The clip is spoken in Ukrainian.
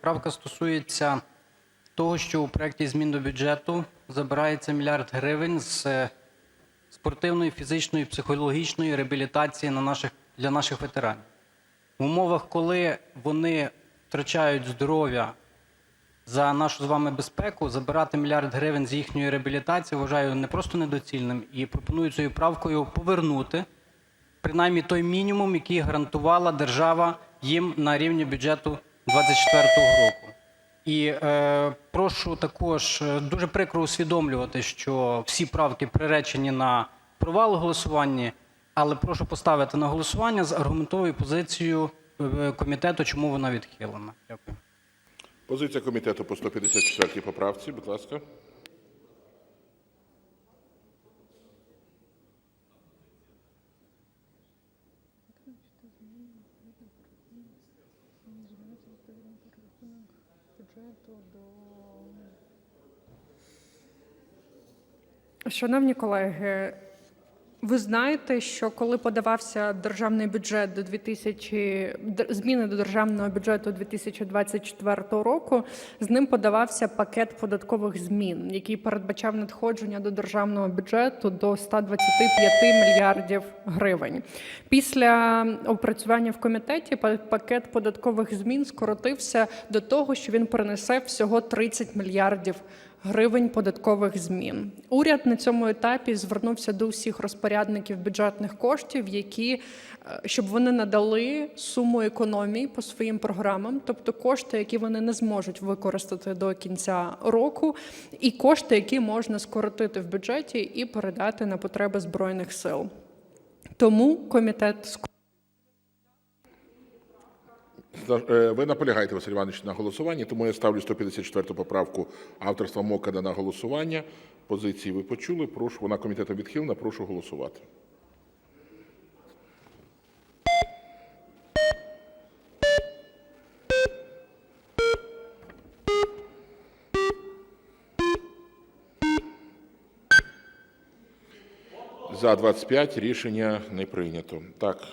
Правка стосується того, що у проєкті змін до бюджету забирається мільярд гривень з е, спортивної, фізичної, психологічної реабілітації на наших, для наших ветеранів. В умовах, коли вони втрачають здоров'я за нашу з вами безпеку, забирати мільярд гривень з їхньої реабілітації вважаю не просто недоцільним і пропоную цією правкою повернути принаймні той мінімум, який гарантувала держава їм на рівні бюджету 2024 року. І е, прошу також е, дуже прикро усвідомлювати, що всі правки приречені на провал у голосуванні, але прошу поставити на голосування з аргументовою позицією е, комітету, чому вона відхилена. Дякую. Позиція комітету по 154 поправці, будь ласка. Шановні колеги, ви знаєте, що коли подавався державний бюджет до 2000, д- зміни до державного бюджету 2024 року, з ним подавався пакет податкових змін, який передбачав надходження до державного бюджету до 125 мільярдів гривень. Після опрацювання в комітеті па- пакет податкових змін скоротився до того, що він принесе всього 30 мільярдів гривень податкових змін. Уряд на цьому етапі звернувся до усіх розпорядників бюджетних коштів, які е, щоб вони надали суму економії по своїм програмам, тобто кошти, які вони не зможуть використати до кінця року, і кошти, які можна скоротити в бюджеті і передати на потреби збройних сил. Тому комітет Ви наполягаєте, Василь Іванович, на голосуванні, тому я ставлю 154 поправку авторства Мокана на голосування. Позиції ви почули. Прошу, вона комітетом відхилена, прошу голосувати. За 25 рішення не прийнято. Так,